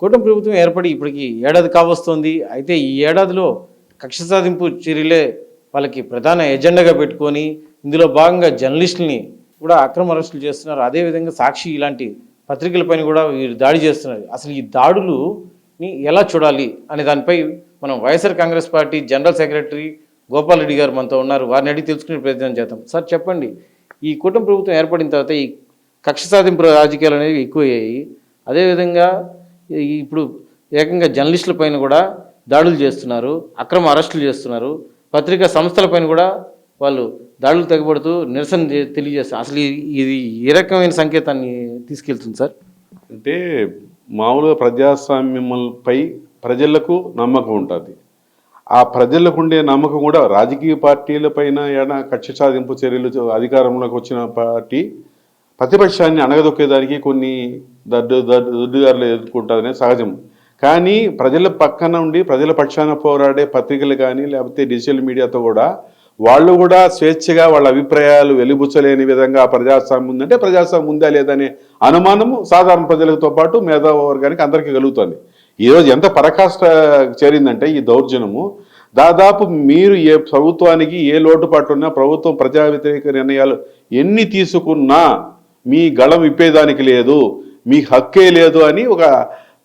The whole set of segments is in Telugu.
కూటమి ప్రభుత్వం ఏర్పడి ఇప్పటికి ఏడాది కావస్తోంది. అయితే ఈ ఏడాదిలో కక్ష సాధింపు చర్యలే వాళ్ళకి ప్రధాన ఎజెండాగా పెట్టుకొని ఇందులో భాగంగా జర్నలిస్టుల్ని కూడా అక్రమ అరెస్టులు చేస్తున్నారు. అదేవిధంగా సాక్షి ఇలాంటి పత్రికలపైన కూడా వీరు దాడి చేస్తున్నారు. అసలు ఈ దాడులుని ఎలా చూడాలి అనే దానిపై మనం YSR Congress party general secretary Gopal Reddy గారు మనతో ఉన్నారు. వారిని అడిగి తెలుసుకునే ప్రయత్నం చేద్దాం. సార్ చెప్పండి. ఈ కూటమి ప్రభుత్వం ఏర్పడిన తర్వాత ఈ కక్ష సాధింపు రాజకీయాలు అనేవి ఎక్కువయ్యాయి. అదేవిధంగా ఇప్పుడు ఏకంగా జర్నలిస్టుల పైన కూడా దాడులు చేస్తున్నారు అక్రమ అరెస్టులు చేస్తున్నారు పత్రికా సంస్థల పైన కూడా వాళ్ళు దాడులు తెగబడుతూ నిరసన తెలియజేస్తారు అసలు ఇది- ఏ రకమైన సంకేతాన్ని తీసుకెళ్తుంది సార్? అంటే మామూలుగా ప్రజాస్వామ్యంపై ప్రజలకు నమ్మకం ఉంటుంది. ఆ ప్రజలకు ఉండే నమ్మకం కూడా రాజకీయ పార్టీలపైన ఏమైనా కక్ష సాధింపు చర్యలు అధికారంలోకి వచ్చిన పార్టీ ప్రతిపక్షాన్ని అణగదొక్కేదానికి కొన్ని దడ్డు దడ్డు దొడ్డిదారులు ఎదుర్కొంటుందనే సహజం. కానీ ప్రజల పక్కన ఉండి ప్రజల పక్షాన పోరాడే పత్రికలు కానీ లేకపోతే డిజిటల్ మీడియాతో కూడా వాళ్ళు కూడా స్వేచ్ఛగా వాళ్ళ అభిప్రాయాలు వెలిబుచ్చలేని విధంగా ప్రజాస్వామ్యం ఉందంటే ప్రజాస్వామ్యం ఉందా లేదనే అనుమానము సాధారణ ప్రజలతో పాటు మేధావ వర్గానికి అందరికీ కలుగుతుంది. ఈరోజు ఎంత పరకాష్ట చేరిందంటే ఈ దౌర్జన్యము. దాదాపు మీరు ఏ ప్రభుత్వానికి ఏ లోటుపాటు ఉన్నా ప్రభుత్వం ప్రజా వ్యతిరేక నిర్ణయాలు ఎన్ని తీసుకున్నా మీ గళం ఇప్పేదానికి లేదు. మీ హక్కే లేదు అని ఒక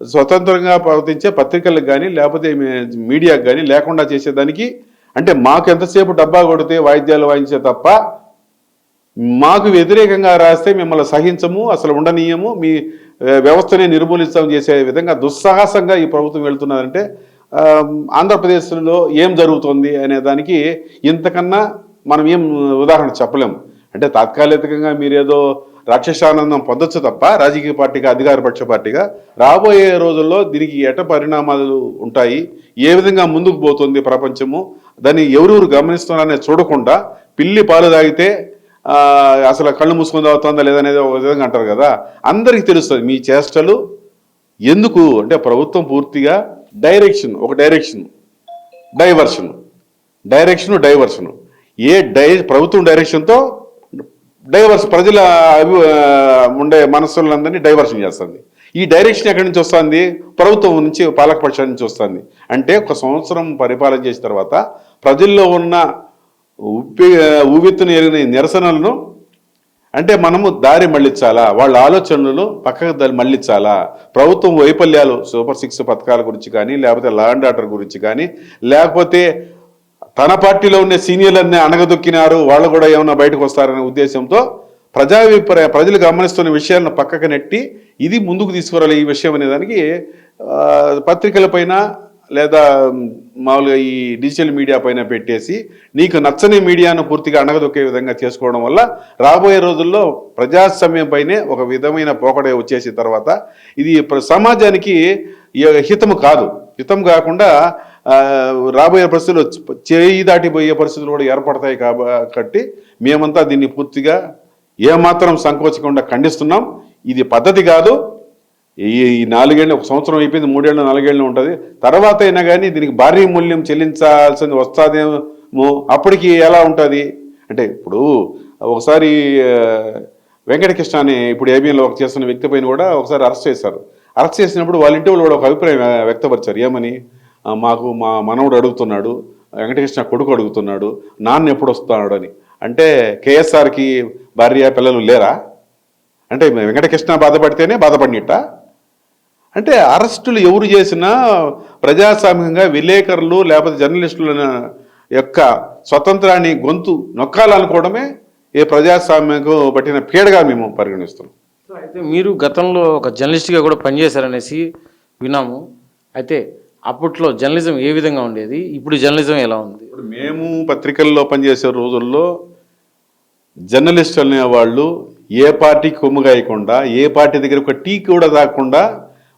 స్వతంత్రంగా ప్రవర్తించే పత్రికలకు కానీ లేకపోతే మీడియాకు కానీ లేకుండా చేసేదానికి అంటే మాకు ఎంతసేపు డబ్బా కొడితే వాయిద్యాలు వాయించే తప్ప మాకు వ్యతిరేకంగా రాస్తే మిమ్మల్ని సహించము అసలు ఉండనీయము మీ వ్యవస్థనే నిర్మూలిస్తాం చేసే విధంగా దుస్సాహసంగా ఈ ప్రభుత్వం వెళ్తున్నదంటే ఆంధ్రప్రదేశ్లో ఏం జరుగుతుంది అనే దానికి ఇంతకన్నా మనం ఏం ఉదాహరణ చెప్పలేము. అంటే తాత్కాలికంగా మీరేదో రాక్షసానందం పొందొచ్చు తప్ప రాజకీయ పార్టీగా అధికారపక్ష పార్టీగా. రాబోయే రోజుల్లో దీనికి ఎట పరిణామాలు ఉంటాయి? ఏ విధంగా ముందుకు పోతుంది ప్రపంచము? దాన్ని ఎవరెవరు గమనిస్తున్నారనే చూడకుండా పిల్లి పాలు తాగితే అసలు కళ్ళు మూసుకొని తాగుతుందా లేదనేది ఒక విధంగా అంటారు కదా. అందరికీ తెలుస్తుంది మీ చేష్టలు ఎందుకు? అంటే ప్రభుత్వం పూర్తిగా డైరెక్షన్ ఒక డైరెక్షన్ డైవర్షన్ డైరెక్షన్ డైవర్షన్. ఏ డై ప్రభుత్వం డైరెక్షన్తో డైవర్స్ ప్రజల అభి- ఉండే మనస్సులందరినీ డైవర్షన్ చేస్తుంది. ఈ డైరెక్షన్ ఎక్కడి నుంచి వస్తుంది? ప్రభుత్వం నుంచి పాలకపక్షాల నుంచి వస్తుంది. అంటే ఒక సంవత్సరం పరిపాలన చేసిన తర్వాత ప్రజల్లో ఉన్న ఉప్పి ఊవెత్తున ఎరిగిన నిరసనలను అంటే మనము దారి మళ్ళించాలా? వాళ్ళ ఆలోచనలు పక్కకు దారి మళ్ళించాలా? ప్రభుత్వం వైఫల్యాలు సూపర్ సిక్స్ పథకాల గురించి కానీ లేకపోతే లా అండ్ ఆర్డర్ గురించి కానీ లేకపోతే తన పార్టీలో ఉండే సీనియర్లన్నీ అణగదొక్కినారు. వాళ్ళు కూడా ఏమైనా బయటకు వస్తారనే ఉద్దేశంతో ప్రజాభిప్రాయ ప్రజలు గమనిస్తున్న విషయాలను పక్కకు నెట్టి ఇది ముందుకు తీసుకురాలి ఈ విషయం అనే దానికి పత్రికలపైన లేదా మామూలుగా ఈ డిజిటల్ మీడియా పైన పెట్టేసి నీకు నచ్చని మీడియాను పూర్తిగా అణగదొక్కే విధంగా చేసుకోవడం వల్ల రాబోయే రోజుల్లో ప్రజాస్వామ్యం పైనే ఒక విధమైన పోకడే వచ్చేసిన తర్వాత ఇది సమాజానికి ఈ- హితము కాదు. హితం కాకుండా రాబోయే పరిస్థితులు చేయి దాటిపోయే పరిస్థితులు కూడా ఏర్పడతాయి కాబట్టి మేమంతా దీన్ని పూర్తిగా ఏమాత్రం సంకోచకుండా ఖండిస్తున్నాం. ఇది పద్ధతి కాదు. ఈ ఈ నాలుగేళ్ళు ఒక సంవత్సరం అయిపోయింది మూడేళ్ళు నాలుగేళ్ళు ఉంటుంది. తర్వాత అయినా కానీ దీనికి భారీ మూల్యం చెల్లించాల్సింది వస్తుందేమో అప్పటికి ఎలా ఉంటుంది? అంటే ఇప్పుడు ఒకసారి వెంకటకృష్ణ అని ఇప్పుడు ఏబిఎన్లో ఒక చేస్తున్న వ్యక్తి పైన కూడా ఒకసారి అరెస్ట్ చేశారు. అరెస్ట్ చేసినప్పుడు వాళ్ళ ఇంటి వాళ్ళు కూడా ఒక అభిప్రాయం వ్యక్తపరిచారు. ఏమని? మాకు మా మనవడు అడుగుతున్నాడు వెంకటకృష్ణ కొడుకు అడుగుతున్నాడు నాన్న ఎప్పుడు వస్తున్నాడు అని అంటే కేఎస్ఆర్కి భార్య పిల్లలు లేరా? అంటే వెంకటకృష్ణ బాధపడితేనే బాధపడినట్ట? అంటే అరెస్టులు ఎవరు చేసినా ప్రజాస్వామ్యంగా విలేకరులు లేకపోతే జర్నలిస్టుల యొక్క స్వతంత్రాన్ని గొంతు నొక్కాలనుకోవడమే ఏ ప్రజాస్వామ్యంకు పట్టిన పీడగా మేము పరిగణిస్తున్నాం. అయితే మీరు గతంలో ఒక జర్నలిస్ట్గా కూడా పనిచేశారనేసి విన్నాము. అయితే అప్పట్లో జర్నలిజం ఏ విధంగా ఉండేది? ఇప్పుడు జర్నలిజం ఎలా ఉంది? ఇప్పుడు మేము పత్రికల్లో పనిచేసే రోజుల్లో జర్నలిస్ట్ అనేవాళ్ళు ఏ పార్టీకి కొమ్ముగాయకుండా ఏ పార్టీ దగ్గర ఒక టీ కూడా తాకుండా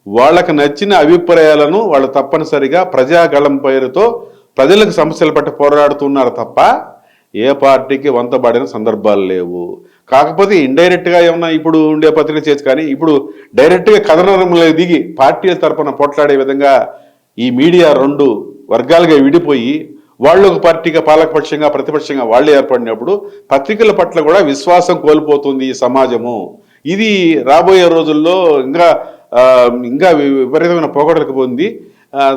వాళ్ళకు నచ్చిన అభిప్రాయాలను వాళ్ళు తప్పనిసరిగా ప్రజాగళం పేరుతో ప్రజలకు సమస్యల పట్ల పోరాడుతున్నారు తప్ప ఏ పార్టీకి వంతబడిన సందర్భాలు లేవు. కాకపోతే ఇండైరెక్ట్గా ఏమన్నా ఇప్పుడు ఉండే పత్రిక చేసి కానీ ఇప్పుడు డైరెక్ట్గా కథనంలో దిగి పార్టీల తరపున పోట్లాడే విధంగా ఈ మీడియా రెండు వర్గాలుగా విడిపోయి వాళ్ళు ఒక పార్టీగా పాలకపక్షంగా ప్రతిపక్షంగా వాళ్ళు ఏర్పడినప్పుడు పత్రికల పట్ల కూడా విశ్వాసం కోల్పోతుంది ఈ సమాజము. ఇది రాబోయే రోజుల్లో ఇంకా ఇంకా విపరీతమైన పోగొడలకు పొంది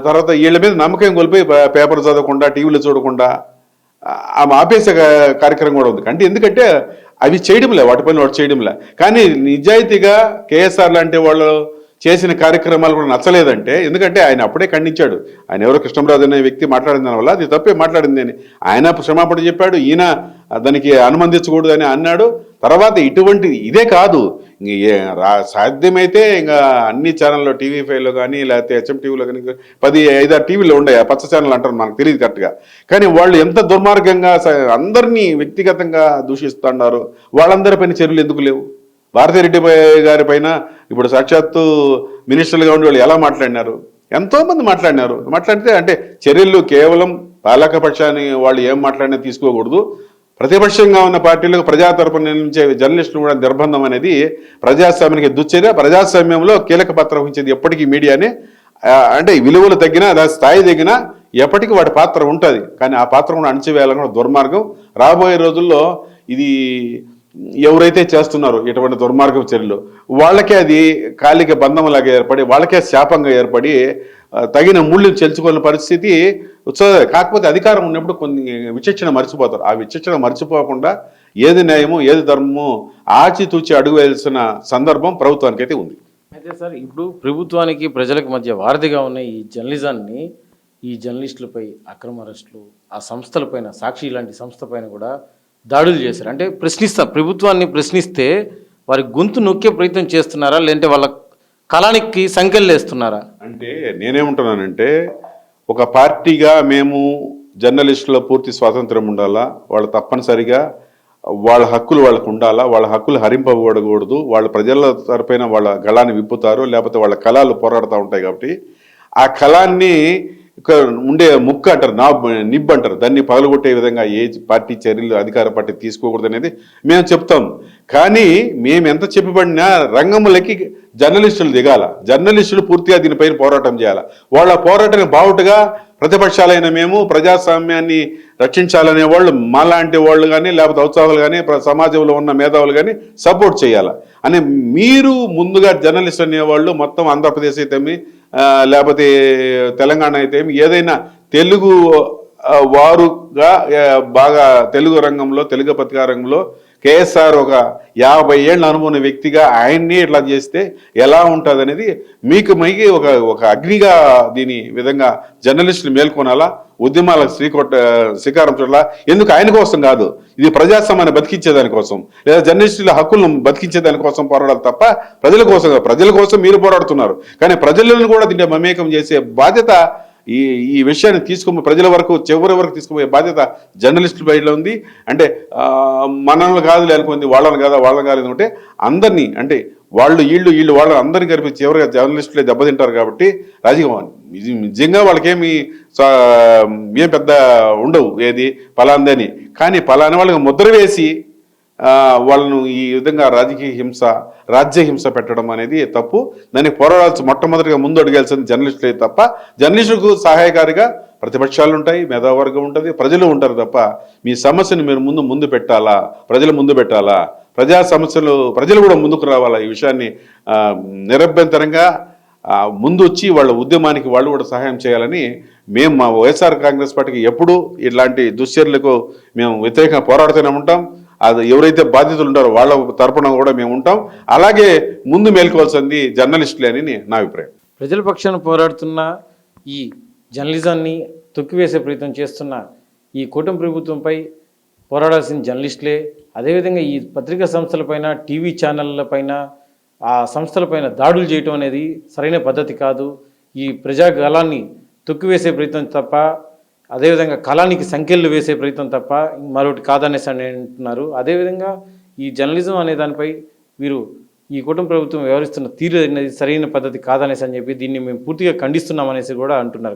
తర్వాత వీళ్ళ మీద నమ్మకం కోల్పోయి పేపర్ చదవకుండా టీవీలు చూడకుండా ఆ, ఆమె ఆపేసే కార్యక్రమం కూడా ఉంది. అంటే ఎందుకంటే అవి చేయడంలే వాటి పైన వాడు చేయడంలే. కానీ నిజాయితీగా కేఎస్ఆర్ లాంటి వాళ్ళు చేసిన కార్యక్రమాలు కూడా నచ్చలేదంటే ఎందుకంటే ఆయన అప్పుడే ఖండించాడు. ఆయన ఎవరో కృష్ణరాజు అనే వ్యక్తి మాట్లాడిన దానివల్ల అది తప్పే మాట్లాడింది అని. ఆయన క్షమాపణ చెప్పాడు ఈయన దానికి అనుమతించకూడదు అని అన్నాడు. తర్వాత ఇటువంటి ఇదే కాదు. ఏ- రా- సాధ్యమైతే ఇంకా అన్ని ఛానల్లో టీవీ ఫైవ్లో కానీ లేకపోతే హెచ్ఎం టీవీలో కానీ పది ఐదారు టీవీలో ఉండే పచ్చ ఛానల్ అంటారు మనకు తెలియదు కరెక్ట్గా. కానీ వాళ్ళు ఎంత దుర్మార్గంగా అందరినీ వ్యక్తిగతంగా దూషిస్తున్నారు. వాళ్ళందరిపైన చర్యలు ఎందుకు లేవు? భారతిరెడ్డి గారి పైన ఇప్పుడు సాక్షాత్తు మినిస్టర్లుగా ఉండి వాళ్ళు ఎలా మాట్లాడినారు? ఎంతోమంది మాట్లాడినారు. మాట్లాడితే అంటే చర్యలు కేవలం పాలకపక్షాన్ని వాళ్ళు ఏం మాట్లాడినా తీసుకోకూడదు. ప్రతిపక్షంగా ఉన్న పార్టీలకు ప్రజా తరపున నిలిచే జర్నలిస్టులు కూడా నిర్బంధం అనేది ప్రజాస్వామ్యానికి దుశ్చర్య ప్రజాస్వామ్యంలో కీలక పాత్ర వహించేది ఎప్పటికీ మీడియానే. అంటే విలువలు తగ్గినా దాని స్థాయి తగ్గినా ఎప్పటికీ వాటి పాత్ర ఉంటుంది. కానీ ఆ పాత్ర కూడా అణచివేయాలని కూడా దుర్మార్గం. రాబోయే రోజుల్లో ఇది ఎవరైతే చేస్తున్నారో ఇటువంటి దుర్మార్గం చర్యలు వాళ్ళకే అది కాలిక బంధంలాగా ఏర్పడి వాళ్ళకే శాపంగా ఏర్పడి తగిన ముళ్ళు చెల్చుకోని పరిస్థితి కాకపోతే అధికారం ఉన్నప్పుడు కొన్ని విచక్షణ మర్చిపోతారు. ఆ విచక్షణ మర్చిపోకుండా ఏది న్యాయమో ఏది ధర్మమో ఆచితూచి అడుగు వేయాల్సిన సందర్భం ప్రభుత్వానికి అయితే ఉంది. అయితే సార్ ఇప్పుడు ప్రభుత్వానికి ప్రజలకు మధ్య వారధిగా ఉన్న ఈ జర్నలిజాన్ని ఈ జర్నలిస్టులపై అక్రమ అరెస్టులు ఆ సంస్థలపైన సాక్షి లాంటి సంస్థ పైన కూడా దాడులు చేశారు. అంటే ప్రశ్నిస్తా ప్రభుత్వాన్ని ప్రశ్నిస్తే వారి గొంతు నొక్కే ప్రయత్నం చేస్తున్నారా? లేదంటే వాళ్ళ కళానికి సంఖ్యలు వేస్తున్నారా? అంటే నేనేమంటున్నానంటే ఒక పార్టీగా మేము జర్నలిస్టుల పూర్తి స్వాతంత్రం ఉండాలా? వాళ్ళు తప్పనిసరిగా వాళ్ళ హక్కులు వాళ్ళకు ఉండాలా? వాళ్ళ హక్కులు హరింపబడకూడదు? వాళ్ళ ప్రజల తరపైన వాళ్ళ గళాన్ని విప్పుతారు? లేకపోతే వాళ్ళ కళాలు పోరాడుతూ ఉంటాయి కాబట్టి ఆ కళాన్ని ఉండే ముక్క అంటారు నా నిబ్ అంటారు. దాన్ని పగలగొట్టే విధంగా ఏ పార్టీ చర్యలు అధికార పార్టీ తీసుకోకూడదు అనేది మేము చెప్తాం. కానీ మేము ఎంత చెప్పబడినా రంగములకి జర్నలిస్టులు దిగాల. జర్నలిస్టులు పూర్తిగా దీనిపైన పోరాటం చేయాలి. వాళ్ళ పోరాటాన్ని బావుటగా ప్రతిపక్షాలైన మేము ప్రజాస్వామ్యాన్ని రక్షించాలనే వాళ్ళు మాలాంటి వాళ్ళు కానీ లేకపోతే ఉత్సాహాలు కానీ సమాజంలో ఉన్న మేధావులు కానీ సపోర్ట్ చేయాలి. అని మీరు ముందుగా జర్నలిస్ట్ అనేవాళ్ళు మొత్తం ఆంధ్రప్రదేశ్ అయితే లేకపోతే తెలంగాణ అయితే ఏదైనా తెలుగు వారుగా బాగా తెలుగు రంగంలో తెలుగు పత్రికా రంగంలో కేఎస్ఆర్ ఒక యాభై ఏళ్ళ అనుభవం వ్యక్తిగా ఆయన్ని ఇట్లా చేస్తే ఎలా ఉంటుంది అనేది మీకు మైకి ఒక ఒక అగ్నిగా దీని విధంగా జర్నలిస్టులు మేల్కొనాలా? ఉద్యమాలకు శ్రీకొట్ట శ్రీకారం చుట్టాలా? ఎందుకు ఆయన కోసం కాదు? ఇది ప్రజాస్వామ్యాన్ని బతికించేదానికోసం లేదా జర్నలిస్టుల హక్కులను బతికించేదానికోసం పోరాడాలి తప్ప ప్రజల కోసం ప్రజల కోసం మీరు పోరాడుతున్నారు. కానీ ప్రజలను కూడా దీంట్లో మమేకం చేసే బాధ్యత ఈ ఈ విషయాన్ని తీసుకుని ప్రజల వరకు చివరి వరకు తీసుకుపోయే బాధ్యత జర్నలిస్టుల బయటలో ఉంది. అంటే మనల్ని కాదు అనుకుంది వాళ్ళని కాదా వాళ్ళని కాదు అనుకుంటే అందరినీ అంటే వాళ్ళు వీళ్ళు వీళ్ళు వాళ్ళు అందరినీ కలిపి చివరిగా జర్నలిస్టులే దెబ్బతింటారు కాబట్టి రాజకీయం నిజంగా వాళ్ళకేమి ఏం పెద్ద ఉండవు. ఏది? పలాందని కానీ పలాని వాళ్ళకి ముద్ర వేసి వాళ్ళను ఈ విధంగా రాజకీయ హింస రాజ్య హింస పెట్టడం అనేది తప్పు. దాన్ని పోరాడాల్సి మొట్టమొదటిగా ముందు అడిగాల్సింది జర్నలిస్టులే తప్ప జర్నలిస్టులకు సహాయకారిగా ప్రతిపక్షాలు ఉంటాయి మేధావర్గం ఉంటుంది ప్రజలు ఉంటారు తప్ప మీ సమస్యను మీరు ముందు ముందు పెట్టాలా ప్రజలు ముందు పెట్టాలా? ప్రజా సమస్యలు ప్రజలు కూడా ముందుకు రావాలా? ఈ విషయాన్ని నిరభ్యంతరంగా ముందు వచ్చి వాళ్ళ ఉద్యమానికి వాళ్ళు కూడా సహాయం చేయాలని మేము మా వైఎస్ఆర్ కాంగ్రెస్ పార్టీకి ఎప్పుడూ ఇలాంటి దుశ్చర్యలకు మేము వ్యతిరేకంగా పోరాడుతూనే ఉంటాం. అది ఎవరైతే బాధ్యతలు ఉంటారో వాళ్ళ తరపున కూడా మేము ఉంటాం. అలాగే ముందు మేల్కోవాల్సింది జర్నలిస్టులే అని నా అభిప్రాయం. ప్రజల పక్షాన పోరాడుతున్న ఈ జర్నలిజాన్ని తొక్కివేసే ప్రయత్నం చేస్తున్న ఈ కూటమి ప్రభుత్వంపై పోరాడాల్సిన జర్నలిస్టులే అదేవిధంగా ఈ పత్రికా సంస్థలపైన టీవీ ఛానళ్ళపైన ఆ సంస్థలపైన దాడులు చేయటం అనేది సరైన పద్ధతి కాదు. ఈ ప్రజా గలాన్ని తొక్కివేసే ప్రయత్నం తప్ప అదేవిధంగా కళానికి సంఖ్యలు వేసే ప్రయత్నం తప్ప మరొకటి కాదనేసి అని అంటున్నారు. అదేవిధంగా ఈ జర్నలిజం అనే దానిపై వీరు ఈ కుటుంబ ప్రభుత్వం వ్యవహరిస్తున్న తీరు అనేది సరైన పద్ధతి కాదనేసి అని చెప్పి దీన్ని మేము పూర్తిగా ఖండిస్తున్నామనేసి కూడా అంటున్నారు.